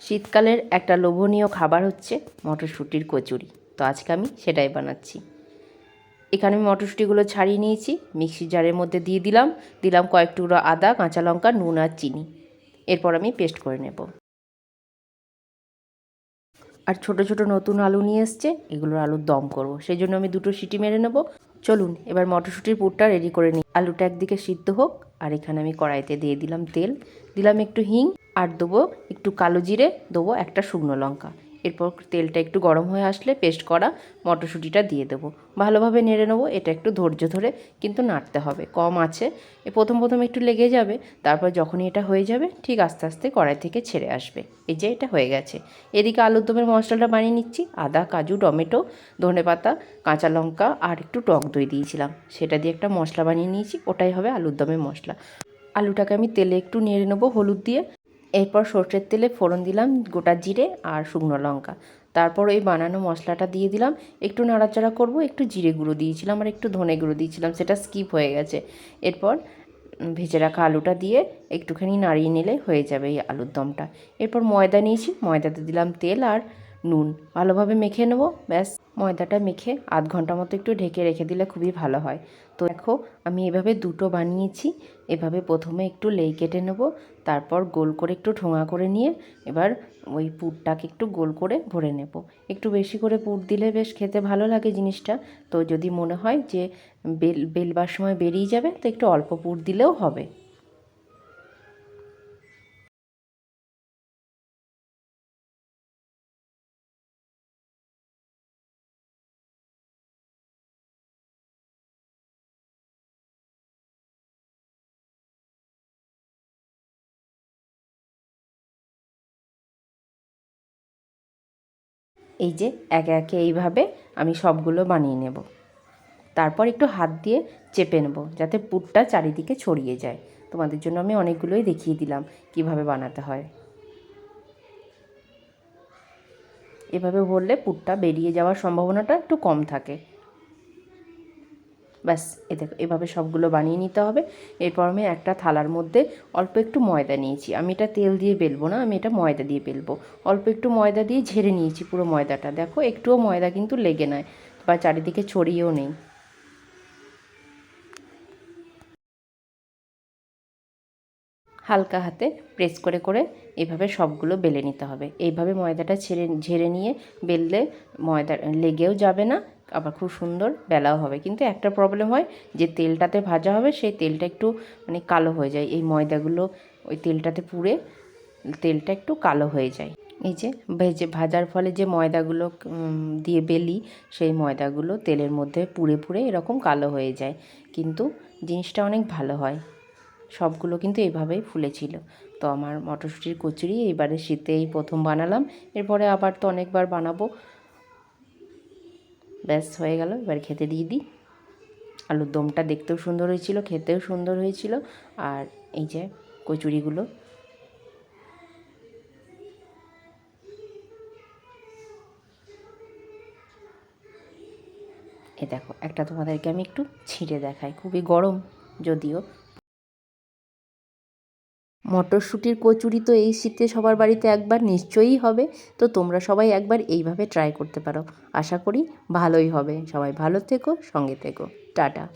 শীতকালের একটা লোভনীয় খাবার হচ্ছে মটরশুঁটির কচুরি। তো আজকে আমি সেটাই বানাচ্ছি। এখানে আমি মটরশুঁটিগুলো ছাড়িয়ে নিয়েছি মিক্সি জারের মধ্যে দিয়ে দিলাম দিলাম কয়েক টুকরো আদা, কাঁচা লঙ্কা, নুন আর চিনি। এরপর আমি পেস্ট করে নেব। আর ছোট ছোট নতুন আলু নিয়ে এসছে, এগুলোর আলুর দম করব। সেই জন্য আমি দুটো সিটি মেরে নেব। চলুন, এবার মটরশুঁটির পুরটা রেডি করে নিই। আলুটা একদিকে সিদ্ধ হোক, আর এখানে আমি কড়াইতে দিয়ে দিলাম তেল। দিলাম একটু হিং আর দেবো একটু কালো জিরে, দেবো একটা শুকনো লঙ্কা। এরপর তেলটা একটু গরম হয়ে আসলে পেস্ট করা মটরশুঁটিটা দিয়ে দেবো। ভালোভাবে নেড়ে নেব, এটা একটু ধৈর্য ধরে কিন্তু নাড়তে হবে, কম আছে। প্রথম প্রথম একটু লেগে যাবে, তারপর যখনই এটা হয়ে যাবে, ঠিক আস্তে আস্তে কড়াই থেকে ছেড়ে আসবে। এই যে এটা হয়ে গেছে। এদিকে আলুর দমের মশলাটা বানিয়ে নিচ্ছি, আদা, কাজু, টমেটো, ধনে পাতা, কাঁচা লঙ্কা আর একটু টক দই দিয়েছিলাম। সেটা দিয়ে একটা মশলা বানিয়ে নিয়েছি, ওটাই হবে আলুর দমের মশলা। আলুটাকে আমি তেলে একটু নেড়ে নেব হলুদ দিয়ে। এরপর সর্ষের তেলে ফোড়ন দিলাম গোটা জিরে আর শুকনো লঙ্কা। তারপর ওই বানানো মশলাটা দিয়ে দিলাম। একটু নাড়াচাড়া করব, একটু জিরে গুঁড়ো দিয়েছিলাম আর একটু ধনে গুঁড়ো দিয়েছিলাম, সেটা স্কিপ হয়ে গেছে। এরপর ভেজে রাখা আলুটা দিয়ে একটুখানি নাড়িয়ে নিলে হয়ে যাবে এই আলুর দমটা। এরপর ময়দা নিয়েছি, ময়দাতে দিলাম তেল আর নুন। ভালোভাবে মেখে নেব, ব্যাস। ময়দাটা মেখে আধ ঘণ্টা মতো একটু ঢেকে রেখে দিলে খুবই ভালো হয়। তো দেখো, আমি এভাবে দুটো বানিয়েছি। এভাবে প্রথমে একটু লেই কেটে নেব, তারপর গোল করে একটু ঠোঙা করে নিয়ে এবার ওই পুরটাকে একটু গোল করে ভরে নেব। একটু বেশি করে পুর দিলে বেশ খেতে ভালো লাগে জিনিসটা। তো যদি মনে হয় যে বেল, বেলবার সময় বেরিয়ে যাবে, তো একটু অল্প পুর দিলেও হবে। এই যে একে একে এইভাবে আমি সবগুলো বানিয়ে নেব। তারপর একটু হাত দিয়ে চেপে নেব যাতে পুরটা চারিদিকে ছড়িয়ে যায়। তোমাদের জন্য আমি অনেকগুলোই দেখিয়ে দিলাম কীভাবে বানাতে হয়। এভাবে ভরলে পুরটা বেরিয়ে যাওয়ার সম্ভাবনাটা একটু কম থাকে। ব্যাস এ দেখো, এভাবে সবগুলো বানিয়ে নিতে হবে। এরপর আমি একটা থালার মধ্যে অল্প একটু ময়দা নিয়েছি। আমি এটা তেল দিয়ে বেলবো না, আমি এটা ময়দা দিয়ে বেলবো। অল্প একটু ময়দা দিয়ে ঝেড়ে নিয়েছি পুরো ময়দাটা। দেখো, একটুও ময়দা কিন্তু লেগে নয় বা চারিদিকে ছড়িয়েও নেই। হালকা হাতে প্রেস করে করে এভাবে সবগুলো বেলে নিতে হবে। এইভাবে ময়দাটা ছেড়ে, ঝেড়ে নিয়ে বেললে ময়দা লেগেও যাবে না, আবার খুব সুন্দর বেলাও হবে। কিন্তু একটা প্রবলেম হয় যে তেলটাতে ভাজা হবে, সেই তেলটা একটু মানে কালো হয়ে যায়। এই ময়দাগুলো ওই তেলটাতে পুড়ে তেলটা একটু কালো হয়ে যায়। এই যে ভেজে, ভাজার ফলে যে ময়দাগুলো দিয়ে বেলি, সেই ময়দাগুলো তেলের মধ্যে পুড়ে পুড়ে এরকম কালো হয়ে যায়। কিন্তু জিনিসটা অনেক ভালো হয়। সবগুলো কিন্তু এইভাবেই ফুলেছিল। তো আমার মটরশুঁটির কচুরি এইবারে শীতেই প্রথম বানালাম। এরপরে আবার তো অনেকবার বানাবো। ব্যাস, হয়ে গেল। এবার খেতে দিয়ে দিই। আলুর দমটা দেখতেও সুন্দর হয়েছিল, খেতেও সুন্দর হয়েছিল। আর এই যে কচুরিগুলো। এ দেখো, একটা তোমাদেরকে আমি একটু ছিঁড়ে দেখাই। খুবই গরম যদিও। মটরশুঁটির কচুরি তো এই শীতে সবার বাড়িতে একবার নিশ্চয়ই হবে, তো তোমরা সবাই একবার এইভাবে ট্রাই করতে পারো। আশা করি ভালোই হবে। সবাই ভালো থেকো, সঙ্গে থেকো। টাটা।